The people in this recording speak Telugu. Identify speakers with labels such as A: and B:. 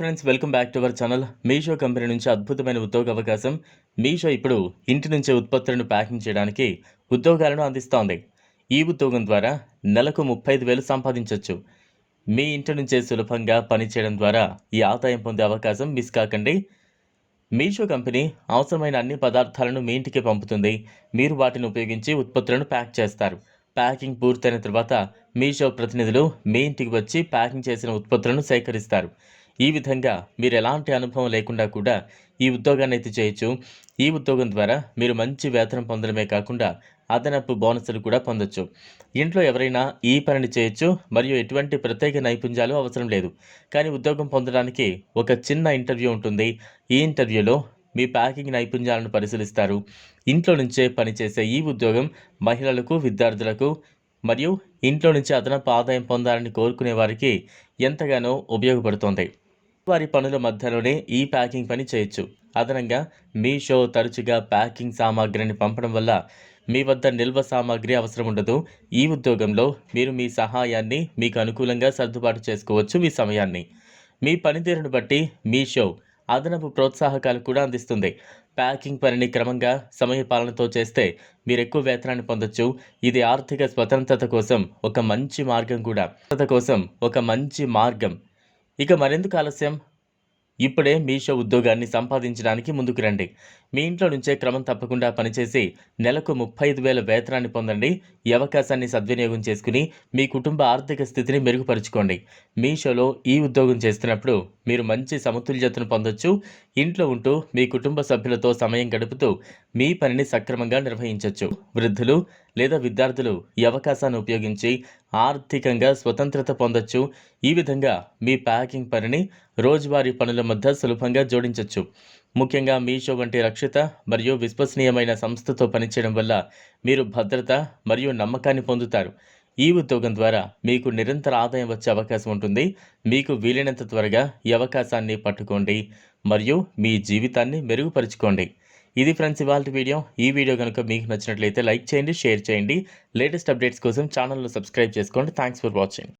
A: Friends welcome back to our channel. Meesho company నుంచి అద్భుతమైన ఉద్యోగ అవకాశం. మీషో ఇప్పుడు ఇంటి నుంచే ఉత్పత్తులను ప్యాకింగ్ చేయడానికి ఉద్యోగాలను అందిస్తోంది. ఈ ఉద్యోగం ద్వారా నెలకు ముప్పై ఐదు వేలు సంపాదించవచ్చు మీ ఇంటి నుంచే సులభంగా పనిచేయడం ద్వారా ఈ ఆదాయం పొందే అవకాశం మిస్ కాకండి. మీషో కంపెనీ అవసరమైన అన్ని పదార్థాలను మీ ఇంటికి పంపుతుంది. మీరు వాటిని ఉపయోగించి ఉత్పత్తులను ప్యాక్ చేస్తారు. ప్యాకింగ్ పూర్తయిన తర్వాత మీషో ప్రతినిధులు మీ ఇంటికి వచ్చి ప్యాకింగ్ చేసిన ఉత్పత్తులను సేకరిస్తారు. ఈ విధంగా మీరు ఎలాంటి అనుభవం లేకుండా కూడా ఈ ఉద్యోగాన్ని అయితే చేయొచ్చు. ఈ ఉద్యోగం ద్వారా మీరు మంచి వేతనం పొందడమే కాకుండా అదనపు బోనస్లు కూడా పొందొచ్చు. ఇంట్లో ఎవరైనా ఈ పనిని చేయొచ్చు మరియు ఎటువంటి ప్రత్యేక నైపుణ్యాలు అవసరం లేదు. కానీ ఉద్యోగం పొందడానికి ఒక చిన్న ఇంటర్వ్యూ ఉంటుంది. ఈ ఇంటర్వ్యూలో మీ ప్యాకింగ్ నైపుణ్యాలను పరిశీలిస్తారు. ఇంట్లో నుంచే పనిచేసే ఈ ఉద్యోగం మహిళలకు విద్యార్థులకు మరియు ఇంట్లో నుంచి అదనపు ఆదాయం పొందాలని కోరుకునే వారికి ఎంతగానో ఉపయోగపడుతోంది. వారి పనుల మధ్యలోనే ఈ ప్యాకింగ్ పని చేయొచ్చు. అదనంగా మీ షో తరచుగా ప్యాకింగ్ సామాగ్రిని పంపడం వల్ల మీ వద్ద నిల్వ సామాగ్రి అవసరం ఉండదు. ఈ ఉద్యోగంలో మీరు మీ సహాయాన్ని మీకు అనుకూలంగా సర్దుబాటు చేసుకోవచ్చు మీ సమయాన్ని. మీ పనితీరును బట్టి మీ షో అదనపు ప్రోత్సాహకాలు కూడా అందిస్తుంది. ప్యాకింగ్ పనిని క్రమంగా సమయపాలనతో చేస్తే మీరు ఎక్కువ వేతనాన్ని పొందొచ్చు. ఇది ఆర్థిక స్వతంత్రత కోసం ఒక మంచి మార్గం కూడా. కోసం ఒక మంచి మార్గం. ఇక మరెందుకు ఆలస్యం? ఇప్పుడే మీషో ఉద్యోగాన్ని సంపాదించడానికి ముందుకు రండి. మీ ఇంట్లో నుంచే క్రమం తప్పకుండా పనిచేసి నెలకు ముప్పై ఐదు వేల వేతనాన్ని పొందండి. ఈ అవకాశాన్ని సద్వినియోగం చేసుకుని మీ కుటుంబ ఆర్థిక స్థితిని మెరుగుపరుచుకోండి. మీషోలో ఈ ఉద్యోగం చేస్తున్నప్పుడు మీరు మంచి సమతుల్యతను పొందొచ్చు. ఇంట్లో ఉంటూ మీ కుటుంబ సభ్యులతో సమయం గడుపుతూ మీ పనిని సక్రమంగా నిర్వహించవచ్చు వృద్ధులు లేదా విద్యార్థులు ఈ అవకాశాన్ని ఉపయోగించి ఆర్థికంగా స్వతంత్రత పొందొచ్చు. ఈ విధంగా మీ ప్యాకింగ్ పనిని రోజువారీ పనుల మధ్య సులభంగా జోడించవచ్చు ముఖ్యంగా మీషో వంటి రక్షిత మరియు విశ్వసనీయమైన సంస్థతో పనిచేయడం వల్ల మీరు భద్రత మరియు నమ్మకాన్ని పొందుతారు. ఈ ఉద్యోగం ద్వారా మీకు నిరంతర ఆదాయం వచ్చే అవకాశం ఉంటుంది. మీకు వీలైనంత త్వరగా ఈ అవకాశాన్ని పట్టుకోండి మరియు మీ జీవితాన్ని మెరుగుపరుచుకోండి. ఇది ఫ్రెండ్స్ ఇవాళ వీడియో. ఈ వీడియో కనుక మీకు నచ్చినట్లయితే లైక్ చేయండి షేర్ చేయండి. లేటెస్ట్ అప్డేట్స్ కోసం ఛానల్ను సబ్స్క్రైబ్ చేసుకోండి. Thanks for watching.